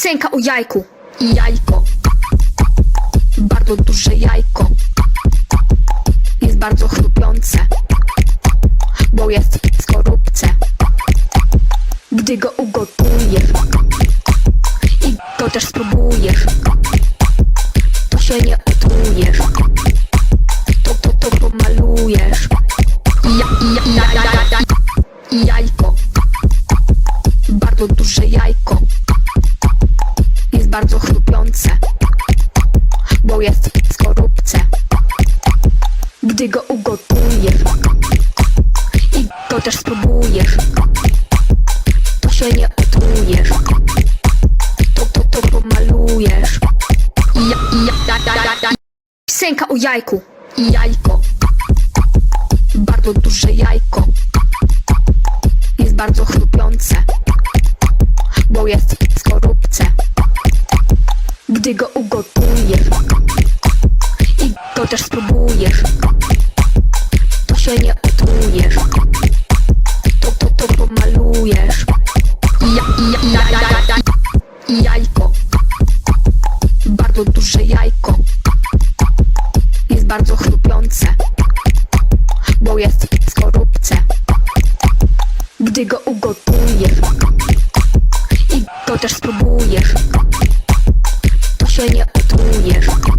Piosenka o jajku. Jajko. Bardzo duże jajko. Jest bardzo chrupiące. Bo jest w skorupce. Gdy go ugotujesz i go też spróbujesz, to się nie otrujesz. To, to, to pomalujesz. Ja, ja, ja, ja, ja, ja. Jajko. Bardzo duże jajko. Bardzo chrupiące. Bo jest w skorupce. Gdy go ugotujesz i go też spróbujesz, to się nie otrujesz. To, to, to pomalujesz. Ja, ja, ja, ja, ja, ja. Piosenka o jajku. Jajko. Bardzo duże jajko. Jest bardzo chrupiące. Bo jest w skorupce. Gdy go ugotujesz i go też spróbujesz, to się nie otrujesz. To, to, to pomalujesz. Ja, ja, ja, ja, ja, ja. Jajko. Bardzo duże jajko. Jest bardzo chrupiące. Bo jest w skorupce. Gdy go ugotujesz i go też spróbujesz, to się nie